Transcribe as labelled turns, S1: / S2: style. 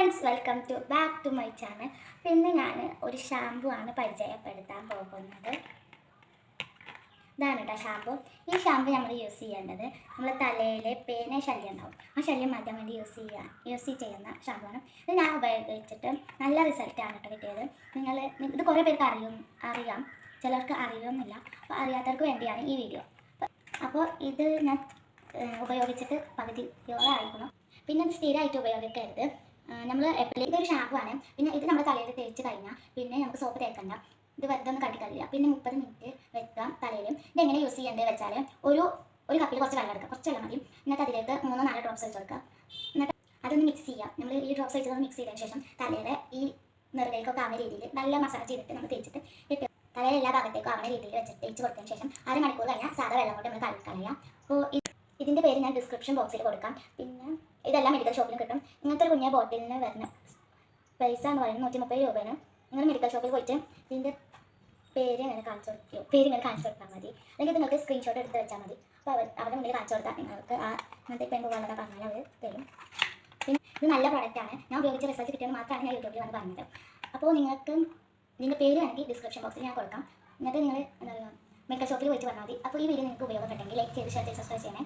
S1: Friends welcome to back to my channel. ഇന്ന് ഞാൻ ഒരു ഷാമ്പു ആണ് പരിചയപ്പെടുത്താൻ പോകുന്നത്. ഇതാണ് കേട്ടോ ഷാമ്പു ഈ ഷാമ്പു നമ്മൾ യൂസ് ചെയ്യേണ്ടത് നമ്മൾ തലയിലെ പേന ശല്യം ഉണ്ടാവും ആ ശല്യം മാറ്റാൻ വേണ്ടി യൂസ് ചെയ്യുക യൂസ് ചെയ്യുന്ന ഷാമ്പുവാണ് ഇത് ഞാൻ ഉപയോഗിച്ചിട്ട് നല്ല റിസൾട്ടാണ് കേട്ടോ കിട്ടിയത്. നിങ്ങൾ ഇത് കുറേ പേർക്ക് അറിയും അറിയാം. ചിലർക്ക് അറിയുമെന്നില്ല അപ്പോൾ അറിയാത്തവർക്ക് വേണ്ടിയാണ് ഈ വീഡിയോ. അപ്പോൾ ഇത് ഞാൻ ഉപയോഗിച്ചിട്ട് ഉപയോഗിച്ചിട്ട് യോഗ ആയിരിക്കണം. പിന്നെ സ്ഥിരമായിട്ട് ഉപയോഗിക്കരുത്. നമ്മൾ എപ്പോഴും ഒരു ആണ്. പിന്നെ ഇത് നമ്മുടെ തലയിൽ തേച്ച് കഴിഞ്ഞാൽ പിന്നെ നമുക്ക് സോപ്പ് തേക്കണ്ട. ഇത് വെറുതെ ഒന്ന് കട്ടിക്കളില്ല പിന്നെ മുപ്പത് മിനിറ്റ് വെക്കാം തലയിൽ. ഇത് എങ്ങനെ യൂസ് ചെയ്യേണ്ടത് വെച്ചാൽ ഒരു ഒരു കപ്പിൽ കുറച്ച് വെള്ളം എടുക്കുക. കുറച്ച് വെള്ളം മതി. എന്നിട്ട് അതിലേക്ക് മൂന്നോ നാലോ ഡ്രോപ്സ് വെച്ച് കൊടുക്കുക. എന്നിട്ട് അതൊന്ന് മിക്സ് ചെയ്യാം നമ്മൾ ഈ ഡ്രോപ്സ് വെച്ചത് മിക്സ് ചെയ്തതിന് ശേഷം തലയുടെ ഈ നെറുകയിലേക്കൊക്കെ ആവുന്ന രീതിയിൽ നല്ല മസാജ് ചെയ്തിട്ട് നമ്മൾ തേച്ചിട്ട് ഇട്ട് തലയിലെ എല്ലാ ഭാഗത്തേക്കും ആവുന്ന രീതിയിൽ വെച്ചിട്ട് തേച്ച് കൊടുത്തതിന് ശേഷം അര മണിക്കൂർ കഴിഞ്ഞാൽ സാധാ വെള്ളം കൊണ്ട് നമ്മൾ കഴുകി കളയാം അപ്പോൾ ഇതിന്റെ പേര് ഞാൻ ഡിസ്ക്രിപ്ഷൻ ബോക്സിൽ കൊടുക്കാം. പിന്നെ ഇതെല്ലാം മെഡിക്കൽ ഷോപ്പിലും കിട്ടും. ഇങ്ങനത്തെ ഒരു കുഞ്ഞ ബോട്ടിലിന് വരുന്ന പൈസ എന്ന് പറയുന്നത് നൂറ്റി മുപ്പത് രൂപയാണ്. നിങ്ങൾ മെഡിക്കൽ ഷോപ്പിൽ പോയിട്ട് ഇതിന്റെ പേര് ഇങ്ങനെ കാണിച്ചു കൊടുക്കുകയോ പേര് ഇങ്ങനെ കാണിച്ചു കൊടുത്താൽ മതി. അല്ലെങ്കിൽ നിങ്ങൾക്ക് സ്ക്രീൻഷോട്ട് എടുത്ത് വെച്ചാൽ മതി. അപ്പോൾ അവർ അവരുടെ മുന്നിൽ കാണിച്ചു കൊടുത്താൽ നിങ്ങൾക്ക് ആ ഇങ്ങനത്തെ പെൺ വെള്ളമൊക്കെ പറഞ്ഞാൽ അവർ തരും. പിന്നെ ഇത് നല്ല പ്രൊഡക്റ്റാണ് ഞാൻ ഉപയോഗിച്ച റിസൾട്ട് കിട്ടിയത് മാത്രമാണ് ഞാൻ യൂട്യൂബിൽ വന്ന് പറഞ്ഞത്. അപ്പോൾ നിങ്ങൾക്ക് ഇതിന്റെ പേര് വേണമെങ്കിൽ ഡിസ്ക്രിപ്ഷൻ ബോക്സിൽ ഞാൻ കൊടുക്കാം. എന്നിട്ട് നിങ്ങൾ എന്താ പറയുക മെഡിക്കൽ ഷോപ്പിൽ പോയിട്ട് പറഞ്ഞാൽ മതി. അപ്പോൾ ഈ വീഡിയോ നിങ്ങൾക്ക് ഉപയോഗപ്പെട്ടെങ്കിൽ ലൈക്ക് ചെയ്ത് ഷെയർ ചെയ്ത് സബ്സ്ക്രൈബ് ചെയ്യണേ.